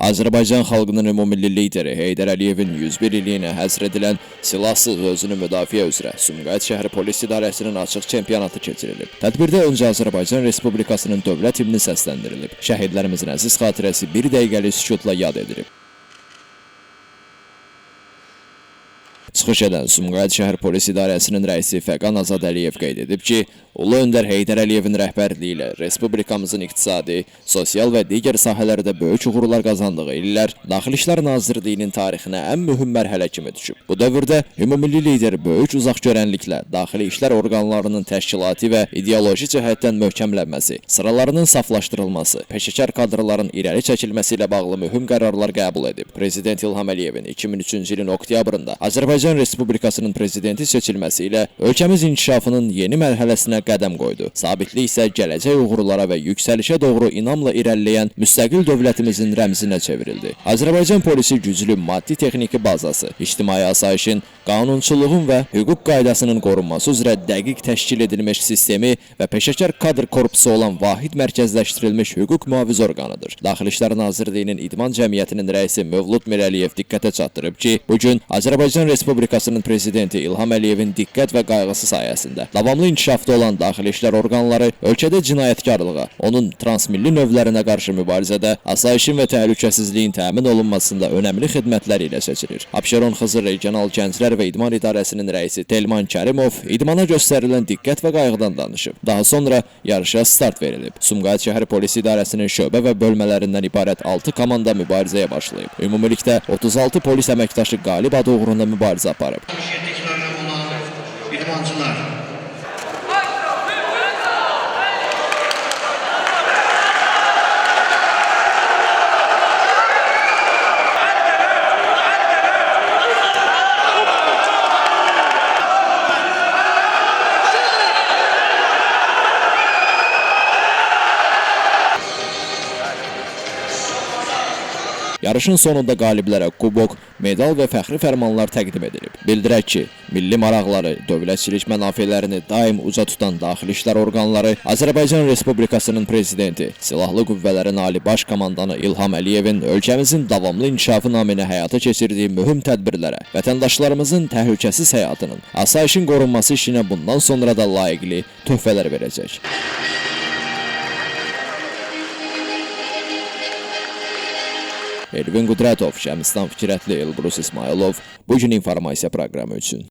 Azərbaycan xalqının ümumilli lideri Heydər Əliyevin 101 illiyinə həsr edilən silahsız özünü müdafiə üzrə Sumqayıt şəhəri polis idarəsinin açıq çempionatı keçirilib. Tədbirdə öncə Azərbaycan Respublikasının dövlət himni səsləndirilib. Şəhidlərimizin əziz xatirəsi bir dəqiqəlik sükutla yad edilib. Çıxış edən Sumqayıt şəhər polis idarəsinin rəisi Fəqan Azad Əliyev qeyd edib ki, Ulu öndər Heydər Əliyevin rəhbərliyi ilə respublikamızın iqtisadi, sosial və digər sahələrdə böyük uğurlar qazandığı illər Daxili İşlər Nazirliyinin tarixinə ən mühüm mərhələ kimi düşüb. Bu dövrdə ümumilli lider böyük uzaqgörənliklə daxili işlər orqanlarının təşkilati və ideoloji cəhətdən möhkəmlənməsi, sıralarının saflaşdırılması, peşəkar kadrların irəli çəkilməsi ilə bağlı mühüm qərarlar qəbul edib. Prezident İlham Əliyevin 2003-cü ilin oktyabrında Azərbaycan Respublikasının prezidenti seçilməsi ilə ölkəmiz inkişafının yeni mərhələsinə qədəm qoydu. Sabitlik isə gələcək uğurlara və yüksəlişə doğru inamla irəliləyən müstəqil dövlətimizin rəmzinə çevrildi. Azərbaycan polisi güclü maddi-texniki bazası, ictimai asayişin, qanunçuluğun və hüquq qaydasının qorunması üzrə dəqiq təşkil edilmiş sistemi və peşəkar kadr korpusu olan vahid mərkəzləşdirilmiş hüquq mühafizə orqanıdır. Daxili İşlər Nazirliyinin İdman Cəmiyyətinin rəisi Mövlud Mirəliyev diqqətə çatdırıb ki, bu gün Azərbaycan Respublikasının prezidenti İlham Əliyevin diqqət və qayğısı sayəsində davamlı inkişafda olan daxili işlər orqanları ölkədə cinayətkarlığa, onun transmilli növlərinə qarşı mübarizədə asayişin və təhlükəsizliyin təmin olunmasında önəmli xidmətləri ilə seçilir. Abşeron Xızır Regional Gənclər və İdman İdarəsinin rəisi Telman Kərimov idmana göstərilən diqqət və qayğıdan danışıb. Daha sonra yarışa start verilib. Sumqayıt şəhər polis idarəsinin şöbə və bölmələrindən ibarət 6 komanda mübarizəyə başlayıb. Ümumilikdə 36 polis əməkdaşı qalib adı uğrunda mübarizə Zaparep. Yetişlerine bulunan idmancılar Yarışın sonunda qaliblərə kubok, medal və fəxri fərmanlar təqdim edilib. Bildirək ki, milli maraqları, dövlətçilik mənafelerini daim uca tutan daxili işlər orqanları Azərbaycan Respublikasının prezidenti, Silahlı Qüvvələrin Ali Baş Komandanı İlham Əliyevin ölkəmizin davamlı inkişafı naminə həyata keçirdiyi mühüm tədbirlərə, vətəndaşlarımızın təhlükəsiz həyatının, asayişin qorunması işinə bundan sonra da layiqli töhfələr verəcək. Elvin Qudrətov, Şəmistan Fikrətli, Elbrus İsmailov bu gün informasiya proqramı üçün.